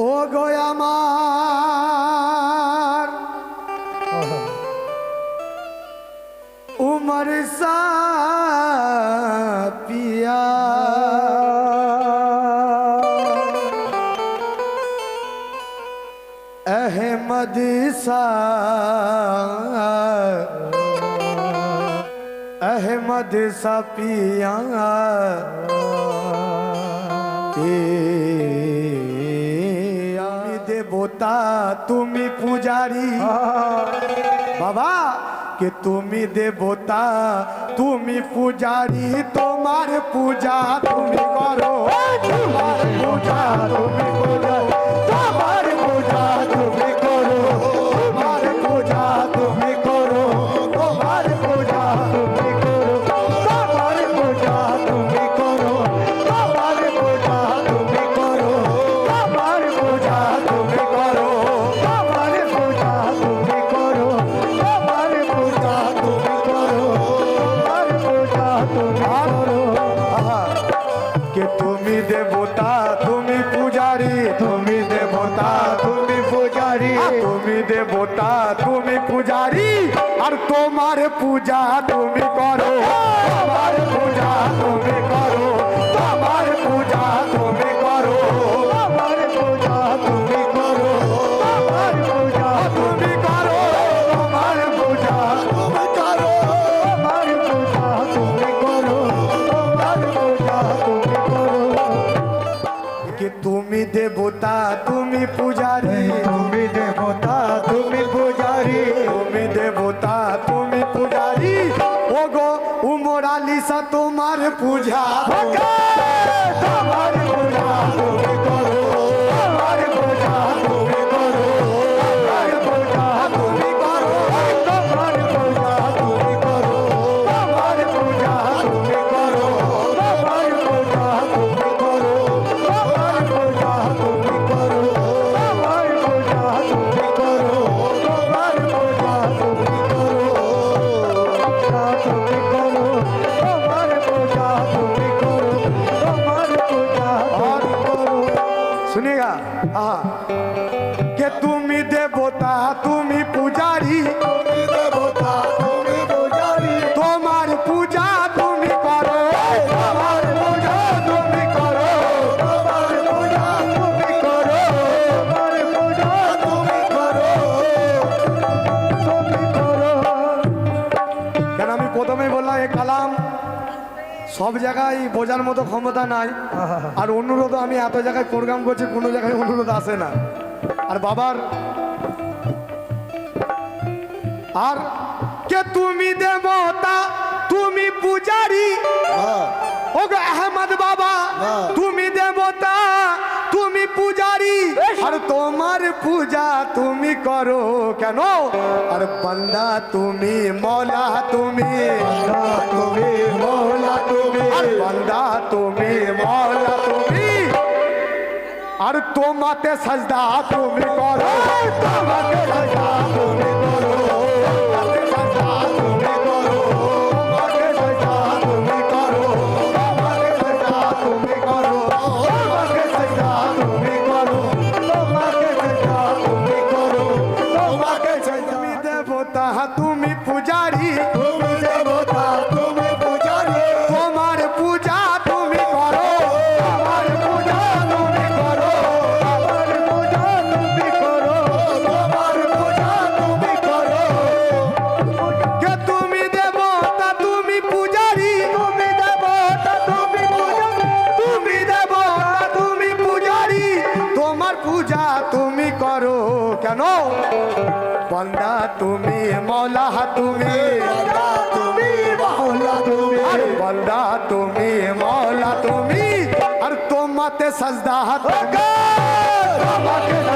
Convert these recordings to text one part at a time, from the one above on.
ও গো আমার উমর সা পিয়া अहमद सा अहमद सा पिया আমি देवता तुम्हें पुजारी। हाँ। बाबा के तुम्हें देवता तुम्हें पुजारी तुम्हार पूजा तुम्हें करो। तुम्हार पूजा तुम्हें करो। तुम्हार पूजा तुम पूजा तुम करो। हमार पूजा तुम करो। हमार पूजा तुम करो। हमार पूजा तुम करो। हमार पूजा तुम करो। हमार पूजा तुम करो। हमार पूजा तुम करो। हमार पूजा तुम करो। कि तुम देवता तुम 不加。सुनेगा। कि के तुम देवता तुम पुजारी সব জায়গায় বোঝার মতো ক্ষমতা নাই। আর অনুরোধ আমি এত জায়গায় প্রোগ্রাম করছি কোনো জায়গায় অনুরোধ আসে না। আর বাবার আর কে তুমি দেবতা তুমি পূজারি? ও গো আহমদ বাবা তুমি দেবতা তুমি পূজারি। আর তোমার পূজা তুমি করো কেন? আর বান্দা তুমি মৌলা তুমি। আর তোমাতে সাজদা তুমি করো। তোমাকে সাজদা তুমি তুমি মৌলা তুমি আর তোমাতে সজদা তোমাকে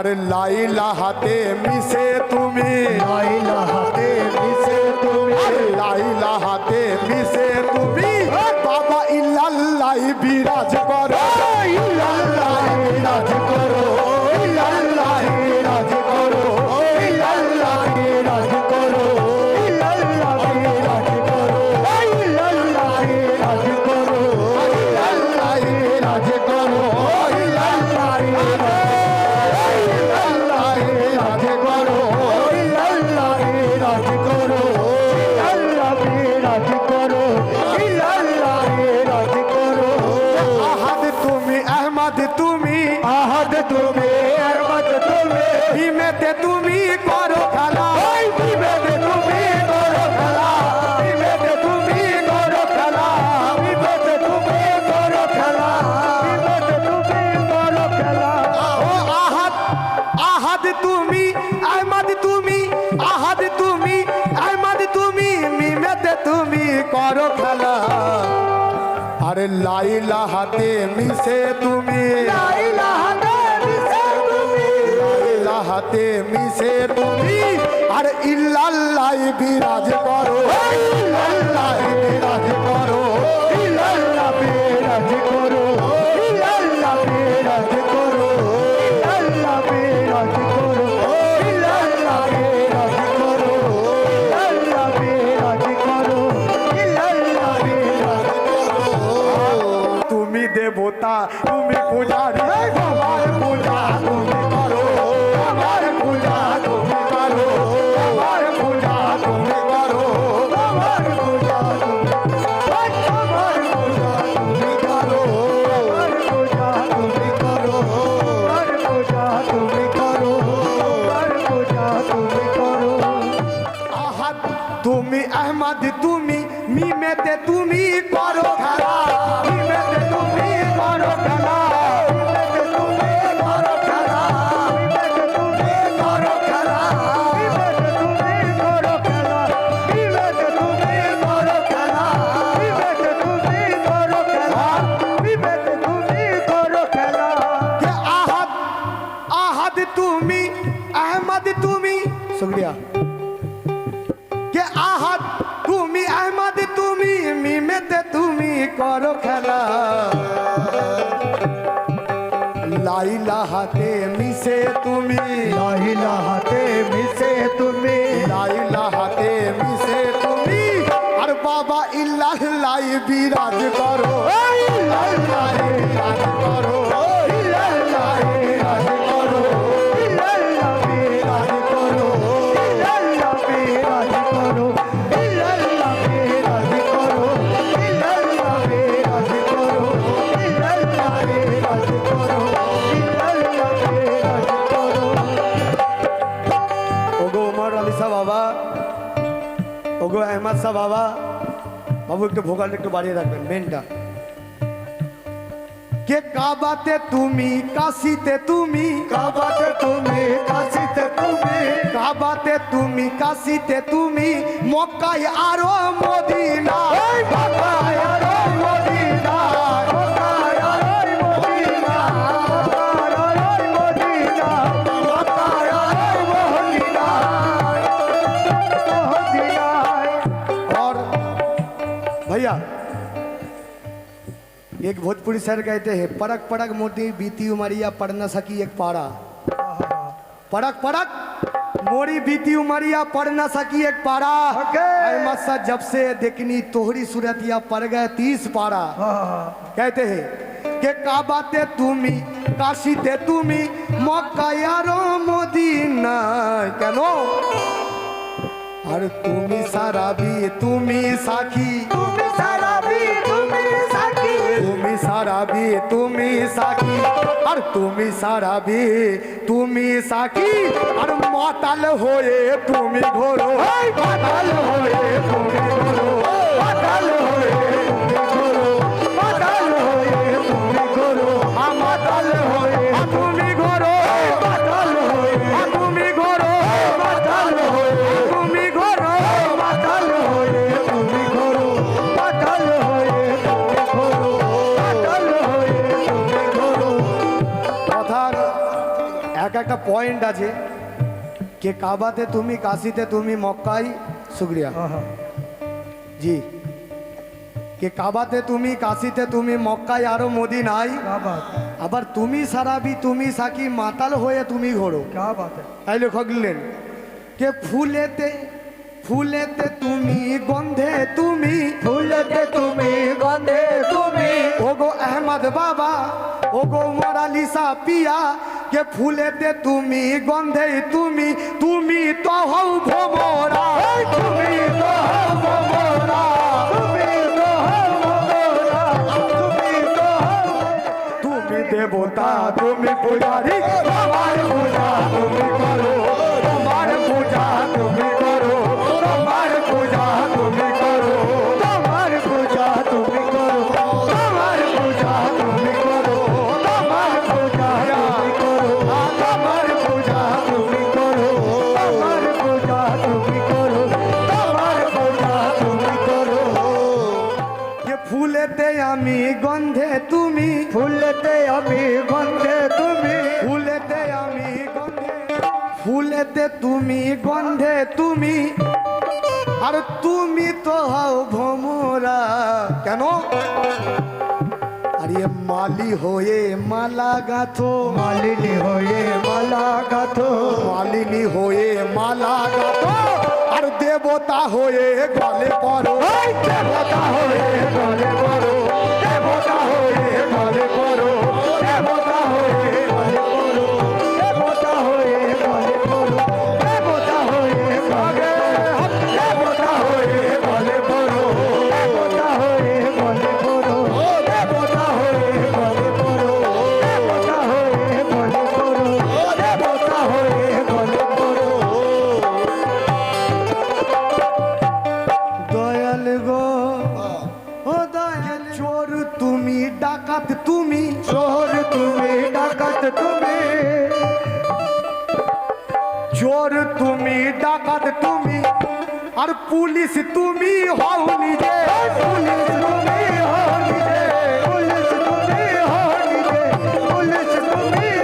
আর লাইলা হাতে মিশে তুমি। লাইলা হাতে বিবেদে তুমি করো খেলা। ওই বিবেদে তুমি করো খেলা। বিবেদে তুমি করো খেলা। বিবেদে তুমি করো খেলা। বিবেদে তুমি করো খেলা। ও আহাদ আহাদ তুমি আহমদ তুমি আহাদ তুমি আহমদ তুমি মিমেদে তুমি করো খেলা। আরে লাইলা হাতে মিশে তুমি। লাইলা হাতে সাথে মিশে তুমি আর ইল্লাল্লাই বিরাজ করো। হে লাইলা হাতে মিশে তুমি। লাইলা হাতে মিশে তুমি। লাইলা হাতে মিশে তুমি। আর বাবা ইল্লাহ লাই বিরাজ করো। আচ্ছা বাবা। বাবু একটু ভোকাল একটু বাড়িয়ে রাখবেন মেনটা কে কাবাতে তুমি কাশিতে তুমি? কাবাতে তুমি কাশিতে তুমি। কাবাতে তুমি কাশিতে তুমি? মক্কায় আরও মদিনা। মক্কায় আরও एक भोजपुरी सर कहते हैं परक परक मोटी बीती उमरिया पढ़ न सकी एक पारा परक परक मोरी बीती उमरिया पढ़ न सकी एक पारा okay. जब से देखनी तोहरी सूरतिया पड़ गए तीस पारा कहते हैं के का बाते तुमी काशीते तुमी मौका यारो मोदी ना क्या अरे तुमी सारा भी तुमी साखी। तुमी सा... সারাবি, তুমি সাকি, আর তুমি সারাবি, তুমি সাকি, আর মাতাল হয়ে তুমি ঘোরো মাতাল হয়ে তুমি ঘোরো মাতাল হয়ে পয়েন্ট আছে কে কাবাতে তুমি কাশিতে তুমি মক্কাই শুক্রিয়া। জি। কে কাবাতে তুমি কাশিতে তুমি মক্কাই আরও মদিনায় আবার তুমি সারাবি তুমি সাকি মাতাল হয়ে তুমি ঘোরো। তাই লেখক দিলেন কে ফুলেতে ফুলেতে তুমি গন্ধে তুমি ফুলেতে তুমি গন্ধে তুমি ওগো আহমদ বাবা ওগো মোরালিসা পিয়া কে ফুলেতে তুমি গন্ধে তুমি তুমি তো হও ভোমরা। তুমি তো হও ভোমরা। তুমি তো হও মোরা তুমি তো হও তুমি দেবতা তুমি পূজারি আমার পূজা তুমি করো। আমি গন্ধে তুমি ফুলতে আমি গন্ধে তুমি ফুলেতে আমি গন্ধে ফুলেতে তুমি গন্ধে তুমি। আর তুমি তো হও ভোমরা কেন? আর মালি হয়ে মালা গাথো। মালিনী হয়ে মালা গাথো। মালিনী হয়ে মালা গাথো। আর দেবতা হয়ে গলে পড়ো। দেবতা হয়ে গলে পড়ো। तुम्हें। चोर तुम्हें डाकत और पुलिस तुम्ही हो निजे। पुलिस तुम्ही हो निजे पुलिस हो निजे पुलिस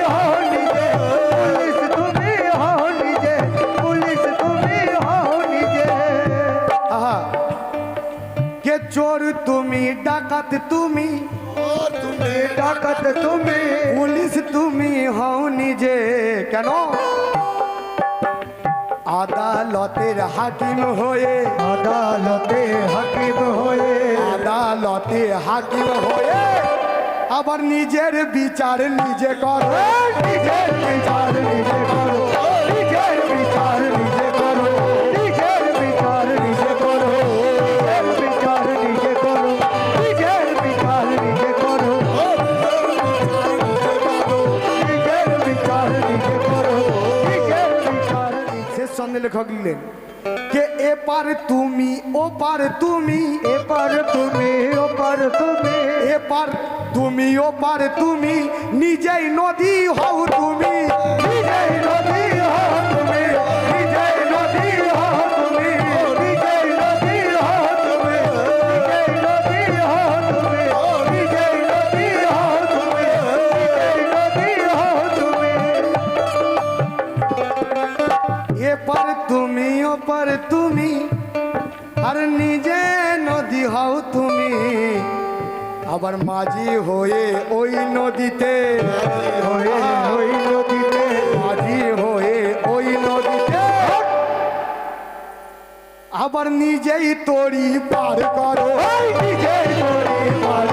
हो निजे पुलिस हो निजे पुलिस हो निजे। के चोर तुम्ही डाकत तुम्हें डाकत तुम्हें। पुलिस তুমি হও নিজে কেন? আদালতের হাকিম হয়ে আদালতে হাকিম হয়ে। আদালতে হাকিম হয়ে আবার নিজের বিচার নিজে করো। নিজের বিচার নিজে করো। লিখলেন কে এপার তুমি ওপার তুমি এপার তুমি ওপার তুমি। এপার তুমি ওপার তুমি নিজেই নদী হও তুমি। আবার মাঝি হয়ে ওই নদীতে হয়ে ওই নদীতে, মাঝি হয়ে ওই নদীতে। আবার নিজেই তরি পার করো। নিজেই তরি পার